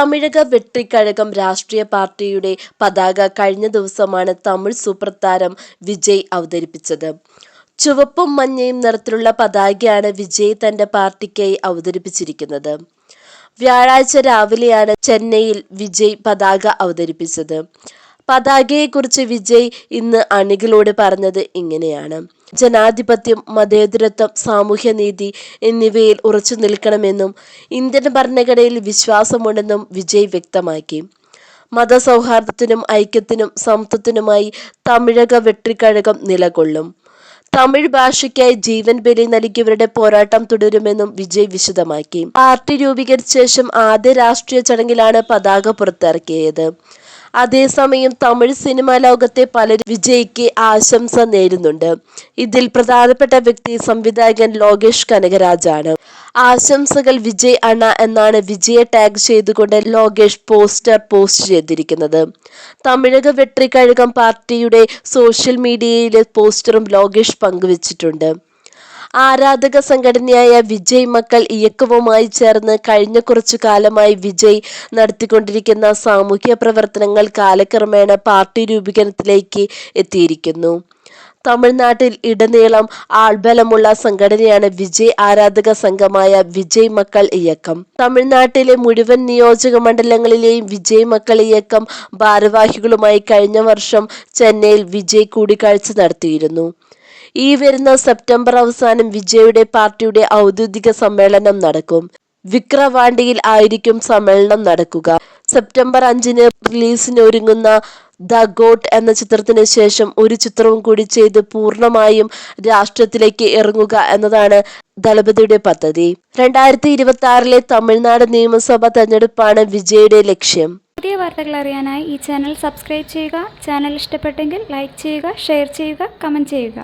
തമിഴക വെട്രിക്കഴകം രാഷ്ട്രീയ പാർട്ടിയുടെ പതാക കഴിഞ്ഞ ദിവസമാണ് തമിഴ് സൂപ്പർ താരം വിജയ് അവതരിപ്പിച്ചത്. ചുവപ്പും മഞ്ഞയും നിറത്തിലുള്ള പതാകയാണ് വിജയ് തന്റെ പാർട്ടിക്കായി അവതരിപ്പിച്ചിരിക്കുന്നത്. വ്യാഴാഴ്ച രാവിലെയാണ് ചെന്നൈയിൽ വിജയ് പതാക അവതരിപ്പിച്ചത്. പതാകയെക്കുറിച്ച് വിജയ് ഇന്ന് അണികളോട് പറഞ്ഞത് ഇങ്ങനെയാണ്. ജനാധിപത്യം മതേതരത്വം സാമൂഹ്യനീതി എന്നിവയിൽ ഉറച്ചു നിൽക്കണമെന്നും ഇന്ത്യൻ ഭരണഘടനയിൽ വിശ്വാസമുണ്ടെന്നും വിജയ് വ്യക്തമാക്കി. മതസൗഹാർദ്ദത്തിനും ഐക്യത്തിനും സമത്വത്തിനുമായി തമിഴക വെട്ടിക്കഴകം നിലകൊള്ളും. തമിഴ് ഭാഷയ്ക്കായി ജീവൻ ബലി നൽകിയവരുടെ പോരാട്ടം തുടരുമെന്നും വിജയ് വിശദമാക്കി. പാർട്ടി രൂപീകരിച്ച ശേഷം ആദ്യ രാഷ്ട്രീയ ചടങ്ങിലാണ് പതാക പുറത്തിറക്കിയത്. അതേസമയം തമിഴ് സിനിമാ ലോകത്തെ പലരും വിജയ്ക്ക് ആശംസ നേരുന്നുണ്ട്. ഇതിൽ പ്രധാനപ്പെട്ട വ്യക്തി സംവിധായകൻ ലോകേഷ് കനകരാജാണ്. ആശംസകൾ വിജയ് അണ എന്നാണ് വിജയ ടാഗ് ചെയ്തുകൊണ്ട് ലോകേഷ് പോസ്റ്റർ പോസ്റ്റ് ചെയ്തിരിക്കുന്നത്. തമിഴക വെട്രിക്കഴകം പാർട്ടിയുടെ സോഷ്യൽ മീഡിയയിലെ പോസ്റ്ററും ലോകേഷ് പങ്കുവച്ചിട്ടുണ്ട്. ആരാധക സംഘടനയായ വിജയ് മക്കൾ ഇയക്കവുമായി ചേർന്ന് കഴിഞ്ഞ കുറച്ചു കാലമായി വിജയ് നടത്തിക്കൊണ്ടിരിക്കുന്ന സാമൂഹ്യ പ്രവർത്തനങ്ങൾ കാലക്രമേണ പാർട്ടി രൂപീകരണത്തിലേക്ക് എത്തിയിരിക്കുന്നു. തമിഴ്നാട്ടിൽ ഇടനീളം ആൾബലമുള്ള സംഘടനയാണ് വിജയ് ആരാധക സംഘമായ വിജയ് മക്കൾ ഇയക്കം. തമിഴ്നാട്ടിലെ മുഴുവൻ നിയോജക മണ്ഡലങ്ങളിലെയും വിജയ് മക്കൾ ഇയക്കം ഭാരവാഹികളുമായി കഴിഞ്ഞ വർഷം ചെന്നൈയിൽ വിജയ് കൂടിക്കാഴ്ച നടത്തിയിരുന്നു. ഈ വരുന്ന സെപ്റ്റംബർ അവസാനം വിജയുടെ പാർട്ടിയുടെ ഔദ്യോഗിക സമ്മേളനം നടക്കും. വിക്രവാണ്ടിയിൽ ആയിരിക്കും സമ്മേളനം നടക്കുക. സെപ്റ്റംബർ അഞ്ചിന് റിലീസിന് ഒരുങ്ങുന്ന ദ ഗോട്ട് എന്ന ചിത്രത്തിന് ശേഷം ഒരു ചിത്രവും കൂടി ചെയ്ത് പൂർണമായും രാഷ്ട്രത്തിലേക്ക് ഇറങ്ങുക എന്നതാണ് ദളപതിയുടെ പദ്ധതി. രണ്ടായിരത്തി ഇരുപത്തി ആറിലെ തമിഴ്നാട് നിയമസഭാ തെരഞ്ഞെടുപ്പാണ് വിജയുടെ ലക്ഷ്യം. പുതിയ വാർത്തകൾ അറിയാനായി ഈ ചാനൽ സബ്സ്ക്രൈബ് ചെയ്യുക ചാനൽ ഇഷ്ടപ്പെട്ടെങ്കിൽ ലൈക്ക് ചെയ്യുക ഷെയർ ചെയ്യുക കമന്റ് ചെയ്യുക.